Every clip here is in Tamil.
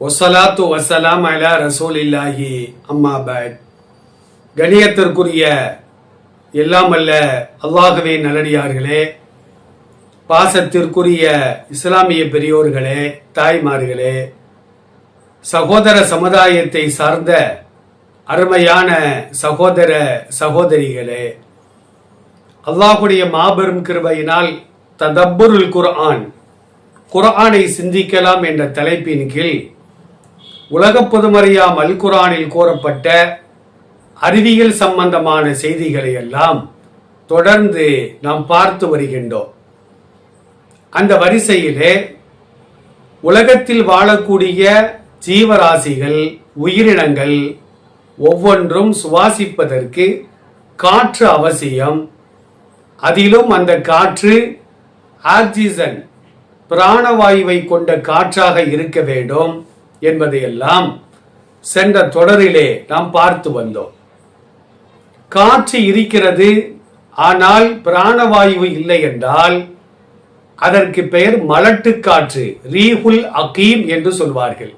ஒசலாத்து வசலாம் அலா ரசூலில்லாஹி. அம்மா பேட் கணியத்திற்குரிய அல்ல அல்வாஹவே நல்லடியார்களே. பாசத்திற்குரிய இஸ்லாமிய பெரியோர்களே தாய்மார்களே. சகோதர சமுதாயத்தை சார்ந்த அருமையான சகோதர சகோதரிகளே. அல்லாஹுடைய மாபெரும் கிருபையினால் ததப்புருல் குர்ஆன் குர்ஆனை சிந்திக்கலாம் என்ற தலைப்பின் கீழ் உலகப் பொதுமறையாம் அல் கூறப்பட்ட அறிவியல் சம்பந்தமான செய்திகளை எல்லாம் தொடர்ந்து நாம் பார்த்து வருகின்றோம். அந்த வரிசையிலே உலகத்தில் வாழக்கூடிய ஜீவராசிகள் உயிரினங்கள் ஒவ்வொன்றும் சுவாசிப்பதற்கு காற்று அவசியம். அதிலும் அந்த காற்று ஆக்சிஜன் பிராணவாயுவை கொண்ட காற்றாக இருக்க வேண்டும். என்பதையெல்லாம் சென்ற தொடரிலே நாம் பார்த்து வந்தோம். காற்று இருக்கிறது ஆனால் பிராணவாயு இல்லை என்றால் அதற்கு பெயர் மலட்டு காற்று ரீஹுல் அகீம் என்று சொல்வார்கள்.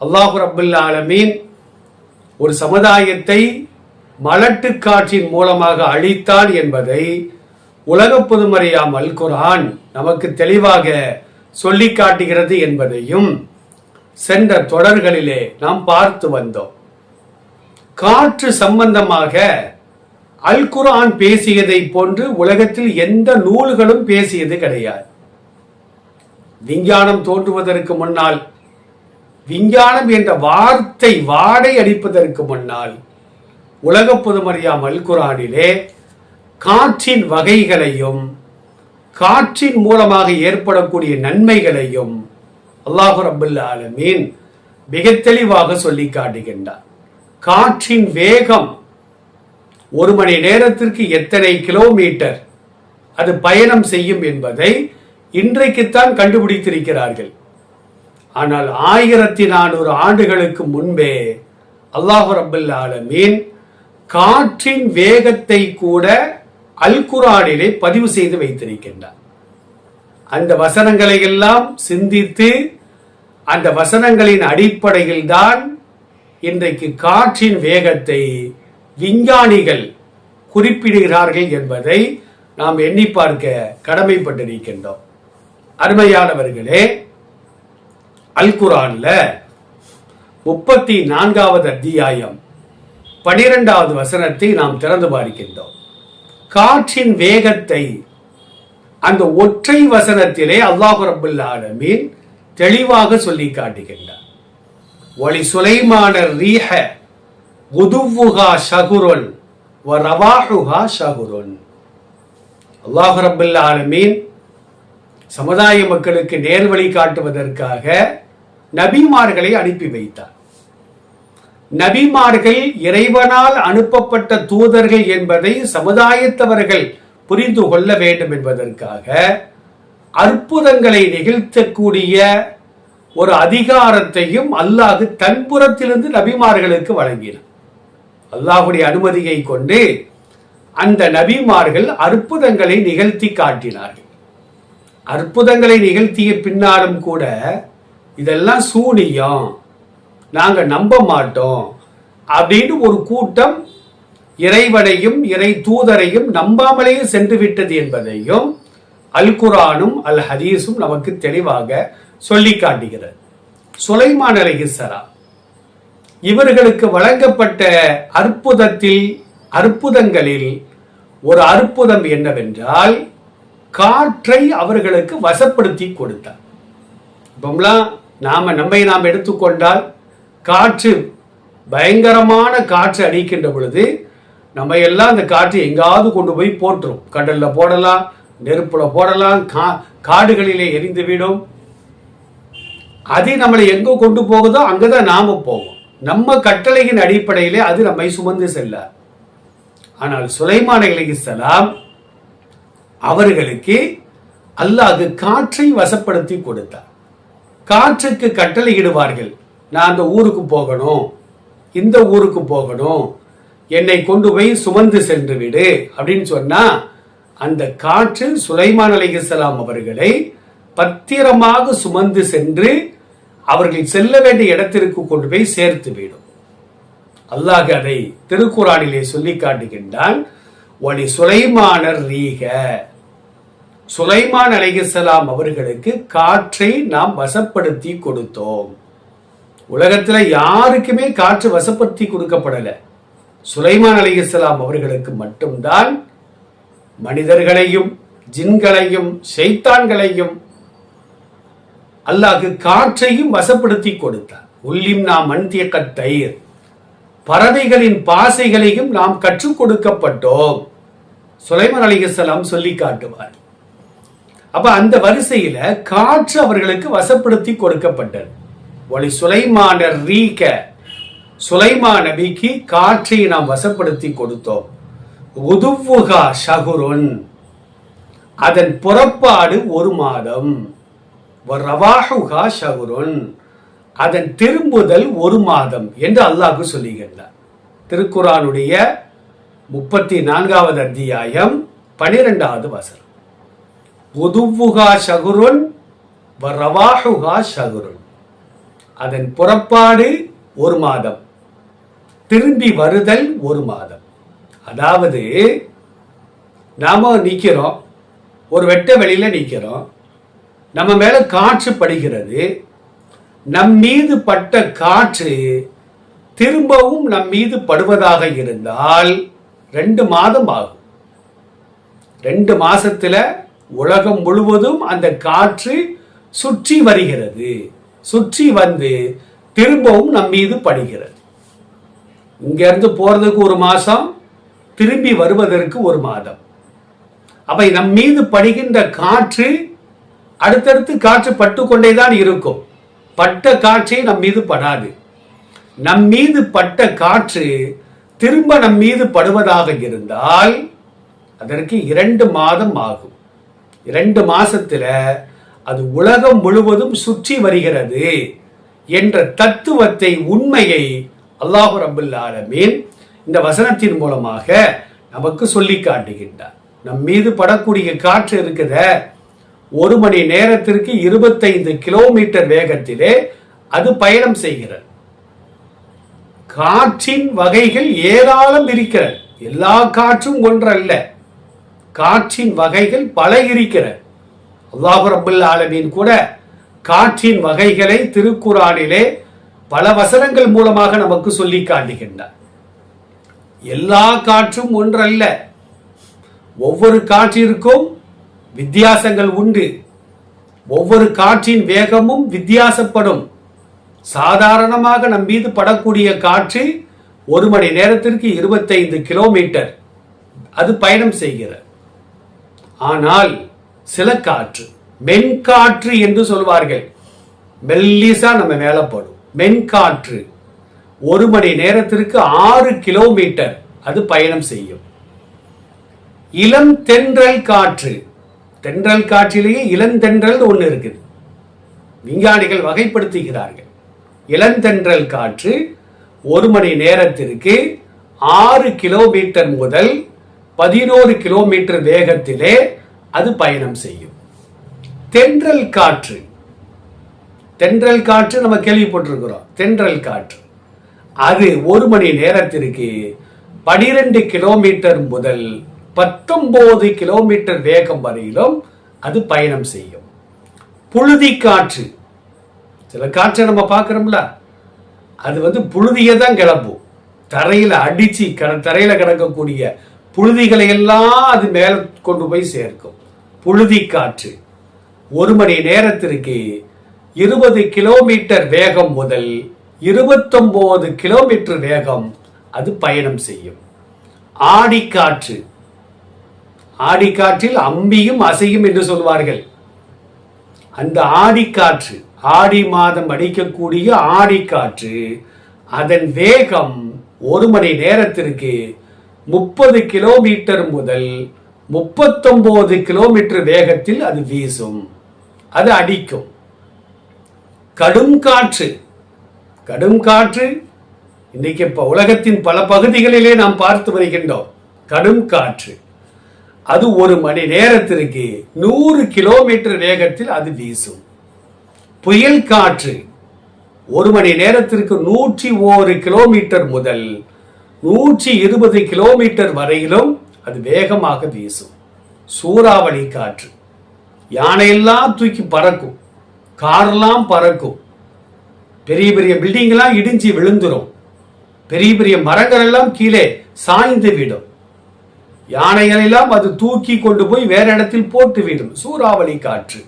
அல்லாஹு ரபுல் ஆலமீன் ஒரு சமுதாயத்தை மலட்டு காற்றின் மூலமாக அழித்தான் என்பதை உலக பொதுமறையாம் அல் குரான் நமக்கு தெளிவாக சொல்லி காட்டுகிறது என்பதையும் சென்ற தொடர்களிலே நாம் பார்த்து வந்தோம். காற்று சம்பந்தமாக அல்குரான் பேசியதை போன்று உலகத்தில் எந்த நூல்களும் பேசியது கிடையாது. விஞ்ஞானம் தோன்றுவதற்கு முன்னால் விஞ்ஞானம் என்ற வார்த்தை வாடை அடிப்பதற்கு முன்னால் உலக பொதுமறியாம் அல்குரானிலே காற்றின் வகைகளையும் காற்றின் மூலமாக ஏற்படக்கூடிய நன்மைகளையும் அல்லாஹு ரபுல்ல ஆலமீன் மிக தெளிவாக சொல்லி காட்டுகின்றார். காற்றின் வேகம் ஒரு மணி நேரத்திற்கு எத்தனை கிலோமீட்டர்? அது பயணம் செய்யும் என்பதை இன்றைக்குத்தான் கண்டுபிடித்திருக்கிறார்கள். ஆனால் ஆயிரத்தி நானூறு ஆண்டுகளுக்கு முன்பே அல்லாஹு ரபுல் ஆலமீன் காற்றின் வேகத்தை கூட அல் குரானிலே பதிவு செய்து வைத்திருக்கின்றார். அந்த வசனங்களை எல்லாம் சிந்தித்து அந்த வசனங்களின் அடிப்படையில் தான் இன்றைக்கு காற்றின் வேகத்தை விஞ்ஞானிகள் குறிப்பிடுகிறார்கள் என்பதை நாம் எண்ணி பார்க்க கடமைப்பட்டிருக்கின்றோம் அருமையானவர்களே அல்குரான்ல முப்பத்தி நான்காவது அத்தியாயம் பனிரெண்டாவது வசனத்தை நாம் திறந்து பார்க்கின்றோம். காற்றின் வேகத்தை அந்த ஒற்றை வசனத்திலே அல்லாஹு ரபுல் ஆலமீன் தெளிவாக சொல்லி காட்டுகின்றார். ஒளி சுலைமான ரீஹ குதுவுகா ஷகுரன் வ ரவாஹுகா ஷகுரன். அல்லாஹு ரபுல் ஆலமீன் சமுதாய மக்களுக்கு நேர்வழி காட்டுவதற்காக நபிமார்களை அனுப்பி வைத்தார். நபிமார்கள் இறைவனால் அனுப்பப்பட்ட தூதர்கள் என்பதை சமுதாயத்தவர்கள் புரிந்து கொள்ள வேண்டும் என்பதற்காக அற்புதங்களை நிகழ்த்தக்கூடிய ஒரு அதிகாரத்தையும் அல்லாஹு தன்புறத்திலிருந்து நபிமார்களுக்கு வழங்கினார் அல்லாஹுடைய அனுமதியை கொண்டு அந்த நபிமார்கள் அற்புதங்களை நிகழ்த்தி காட்டினார்கள். அற்புதங்களை நிகழ்த்திய பின்னாலும் கூட இதெல்லாம் சூனியம் நாங்கள் நம்ப மாட்டோம் அப்படின்னு ஒரு கூட்டம் இறைவனையும் இறை தூதரையும் நம்பாமலேயே சென்று விட்டது என்பதையும் அல் குரானும் அல் ஹதீஸும் நமக்கு தெளிவாக சொல்லி காட்டுகிறது. சுலைமான் அலைஹிஸ்ஸரா இவர்களுக்கு வழங்கப்பட்ட அற்புதத்தில் அற்புதங்களில் ஒரு அற்புதம் என்னவென்றால் காற்றை அவர்களுக்கு வசப்படுத்தி கொடுத்தார். இப்போம்லாம் நாம் நம்மை நாம் எடுத்துக்கொண்டால் காற்று பயங்கரமான காற்று அடிக்கின்ற பொழுது நம்ம எல்லாம் அந்த காற்று எங்காவது கொண்டு போய் போட்டுரும் கடல்ல போடலாம் நெருப்புல போடலாம் கா காடுகளிலே எரிந்து விடும். அது நம்மளை எங்க கொண்டு போகுதோ அங்கதான் நாம போவோம். நம்ம கட்டளையின் அடிப்படையிலே அது நம்மை சுமந்து செல்ல. ஆனால் சுலைமான இலகிசலாம் அவர்களுக்கு அல்லாஹ் காற்றை வசப்படுத்தி கொடுத்தார். காற்றுக்கு கட்டளையிடுவார்கள் நான் அந்த ஊருக்கு போகணும் இந்த ஊருக்கு போகணும் என்னை கொண்டு போய் சுமந்து சென்று விடு அப்படின்னு சொன்னா அந்த காற்று சுலைமான் அலைஹிஸ்ஸலாம் அவர்களை பத்திரமாக சுமந்து சென்று அவர்கள் செல்ல வேண்டிய இடத்திற்கு கொண்டு போய் சேர்த்து விடும். அல்லாஹ் அதை திருக்குறானிலே சொல்லி காட்டுகின்றான் ஒளி சுலைமானர் ரீக. சுலைமான் அலைஹிஸ்ஸலாம் அவர்களுக்கு காற்றை நாம் வசப்படுத்தி கொடுத்தோம். உலகத்தில் யாருக்குமே காற்று வசப்படுத்தி கொடுக்கப்படலை. சுலைமான் அலைஹிஸ்ஸலாம் அவர்களுக்கு மட்டும்தான் மனிதர்களையும் ஜின்களையும் செய்தான்களையும் அல்லாஹ் காற்றையும் வசப்படுத்தி கொடுத்தார். உள்ளிம் நாம் மந்திய தயிர். பறவைகளின் பாசைகளையும் நாம் கற்றுக் கொடுக்கப்பட்டோம். சுலைமான் அலிகலாம் சொல்லி காட்டுவார். அப்ப அந்த வரிசையில காற்று அவர்களுக்கு வசப்படுத்தி கொடுக்கப்பட்டது. ஒளி சுலைமானர் ரீக சுலைமா நபிக்கு காற்றை நாம் வசப்படுத்தி கொடுத்தோம். உதுவுகா ஷகுருன். அதன் புறப்பாடு ஒரு மாதம். ரவாஹுகா ஷகுருன். அதன் திரும்புதல் ஒரு மாதம் என்று அல்லாஹ் சொல்லுகின்றார். திருக்குறானுடைய முப்பத்தி நான்காவது அத்தியாயம் பனிரெண்டாவது வசனம். உதுவுகா ஷகுருன் ரவாஹுகா ஷகுருன். அதன் புறப்பாடு ஒரு மாதம். திரும்பி வருதல் ஒரு மாதம். அதாவது நாம் நிற்கிறோம் ஒரு வெட்ட வெளியில் நிற்கிறோம் நம்ம மேலே காற்று படுகிறது நம் மீது பட்ட காற்று திரும்பவும் நம் மீது படுவதாக இருந்தால் ரெண்டு மாதம் ஆகும். ரெண்டு மாதத்தில் உலகம் முழுவதும் அந்த காற்று சுற்றி வருகிறது. சுற்றி வந்து திரும்பவும் நம் மீது படுகிறது. இங்கேருந்து போகிறதுக்கு ஒரு மாதம் திரும்பி வருவதற்கு ஒரு மாதம். அப்போ நம் மீது படுகின்ற காற்று அடுத்தடுத்து காற்று பட்டு கொண்டேதான் இருக்கும். பட்ட காற்றே நம் மீது படாது. நம் மீது பட்ட காற்று திரும்ப நம் மீது படுவதாக இருந்தால் அதற்கு இரண்டு மாதம் ஆகும். இரண்டு மாசத்துல அது உலகம் முழுவதும் சுற்றி வருகிறது என்ற தத்துவத்தை உண்மையை அல்லாஹு ரபுல் ஆலமீன் இந்த வசனத்தின் மூலமாக நமக்கு சொல்லி காட்டுகின்றார். நம் மீது படக்கூடிய காற்று இருக்குத ஒரு மணி நேரத்திற்கு இருபத்தைந்து கிலோமீட்டர் வேகத்திலே அது பயணம் செய்கிறது. காற்றின் வகைகள் ஏராளம் இருக்கிறது. எல்லா காற்றும் ஒன்றல்ல. காற்றின் வகைகள் பல இருக்கிறது. அல்லாஹு ரபுல் ஆலமீன் கூட காற்றின் வகைகளை திருக்குறானிலே பல வசனங்கள் மூலமாக நமக்கு சொல்லி காட்டுகின்றார். எல்லா காற்றும் ஒன்றல்ல. ஒவ்வொரு காற்றிற்கும் வித்தியாசங்கள் உண்டு. ஒவ்வொரு காற்றின் வேகமும் வித்தியாசப்படும். சாதாரணமாக நம் மீது படக்கூடிய காற்று ஒரு மணி நேரத்திற்கு இருபத்தைந்து கிலோமீட்டர். அது பயணம் செய்கிறது. ஆனால் சில காற்று மென்காற்று என்று சொல்வார்கள். மெல்லிசா நம்ம மேல படும். மென்காற்று ஒரு மணி நேரத்திற்கு ஆறு கிலோமீட்டர் அது பயணம் செய்யும். இளம் தென்றல் காற்று. தென்றல் காற்றிலேயே இளந்தென்றல் ஒன்று இருக்குது. விஞ்ஞானிகள் வகைப்படுத்துகிறார்கள். இளந்தென்றல் காற்று ஒரு மணி நேரத்திற்கு ஆறு கிலோமீட்டர் முதல் பதினோரு கிலோமீட்டர் வேகத்திலே அது பயணம் செய்யும். தென்றல் காற்று. தென்றல் காற்று நம்ம கேள்விப்பட்டிருக்கிறோம். தென்றல் காற்று. அது ஒரு மணி நேரத்திற்கு பனிரெண்டு கிலோமீட்டர் முதல் பத்தொன்பது கிலோமீட்டர் வேகம் வரையிலும் அது பயணம் செய்யும். புழுதி காற்று. சில காற்றை நம்ம பார்க்குறோம்ல. அது வந்து புழுதியை தான் கிளம்பும். தரையில் அடித்து கட தரையில் கிடக்கக்கூடிய புழுதிகளை எல்லாம் அது மேலே கொண்டு போய் சேர்க்கும். புழுதி காற்று. ஒரு மணி நேரத்திற்கு இருபது கிலோமீட்டர் வேகம் முதல் இருபத்தொம்போது கிலோமீட்டர் வேகம் அது பயணம் செய்யும். ஆடிக்காற்று. ஆடிக்காற்றில் அம்பியும் அசையும் என்று சொல்வார்கள். அந்த ஆடிக்காற்று ஆடி மாதம் அடிக்கக்கூடிய ஆடிக்காற்று அதன் வேகம் ஒரு மணி நேரத்திற்கு முப்பது கிலோமீட்டர் முதல் முப்பத்தொம்போது கிலோமீட்டர் வேகத்தில் அது வீசும். அது அடிக்கும். கடும் காற்று. கடும் காற்று. இன்னைக்கு இப்ப உலகத்தின் பல பகுதிகளிலே நாம் பார்த்து வருகின்றோம். கடும் காற்று. அது ஒரு மணி நேரத்திற்கு நூறு கிலோமீட்டர் வேகத்தில் அது வீசும். புயல் காற்று. ஒரு மணி நேரத்திற்கு நூற்றி ஓரு கிலோமீட்டர் முதல் நூற்றி இருபது கிலோமீட்டர் வரையிலும் அது வேகமாக வீசும். சூறாவளி காற்று. யானையெல்லாம் தூக்கி பறக்கும். கார்லாம் பறக்கும். பெரிய பெரிய பில்டிங்லாம் இடிஞ்சு விழுந்துடும் பெரிய பெரிய மரங்கள் எல்லாம் கீழே சாய்ந்து விடும். யானைகள் எல்லாம் அது தூக்கி கொண்டு போய் வேற இடத்தில் போட்டு விடும். சூறாவளி காற்று.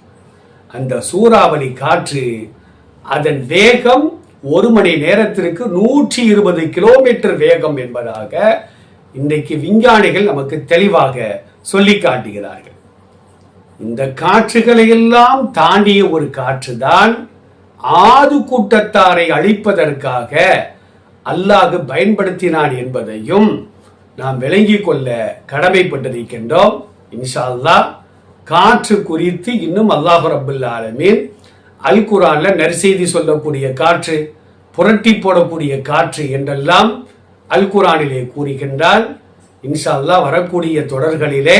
அந்த சூறாவளி காற்று அதன் வேகம் ஒரு மணி நேரத்திற்கு நூற்றி இருபது கிலோமீட்டர் வேகம் என்பதாக இன்றைக்கு விஞ்ஞானிகள் நமக்கு தெளிவாக சொல்லி காட்டுகிறார்கள். இந்த காற்றுகளை எல்லாம் தாண்டிய ஒரு காற்றுதான் ஆது கூட்டத்தாரை அழிப்பதற்காக அல்லாஹ் பயன்படுத்தினான் என்பதையும் நாம் விளங்கிக் கொள்ள கடமைப்பட்டிருக்கின்றோம். இன்ஷா அல்லாஹ் காற்று குறித்து இன்னும் அல்லாஹு ரபுல் ஆலமீன் அல் குரான்ல நற்செய்தி சொல்லக்கூடிய காற்று புரட்டி போடக்கூடிய காற்று என்றெல்லாம் அல் குரானிலே கூறுகின்றால் இன்ஷா அல்லாஹ் வரக்கூடிய தொடர்களிலே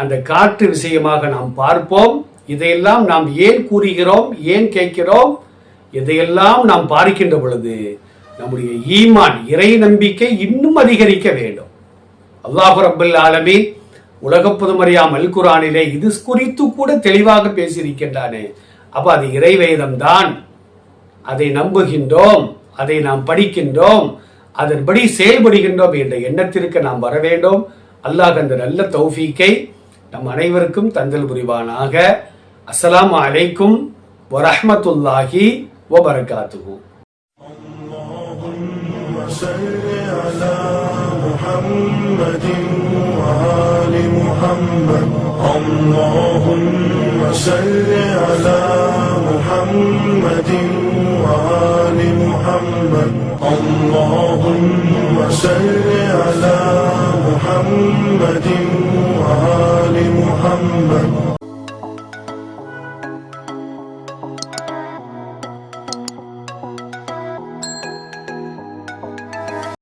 அந்த காற்று விஷயமாக நாம் பார்ப்போம். இதையெல்லாம் நாம் ஏன் கூறுகிறோம்? ஏன் கேட்கிறோம்? இதையெல்லாம் நாம் பார்க்கின்ற பொழுது நம்முடைய ஈமான் இறை நம்பிக்கை இன்னும் அதிகரிக்க வேண்டும். அல்லாஹு ரபுல் ஆலமீன் உலக புதுமறியாம் அல் குரானிலே இது குறித்து கூட தெளிவாக பேசியிருக்கின்றானே. அப்போ அது இறை தான் அதை நம்புகின்றோம் அதை நாம் படிக்கின்றோம் அதன்படி செயல்படுகின்றோம் என்ற எண்ணத்திற்கு நாம் வர வேண்டும். அல்லாஹ் அந்த நல்ல தௌஃபீக்கை நம் அனைவருக்கும் தந்தல் புரிவானாக அஸ்ஸலாமு அலைக்கும் வரஹ்மத்துல்லாஹி வபரகாத்துஹு صل على محمد وآل محمد اللهم صل على محمد وآل محمد اللهم صل على محمد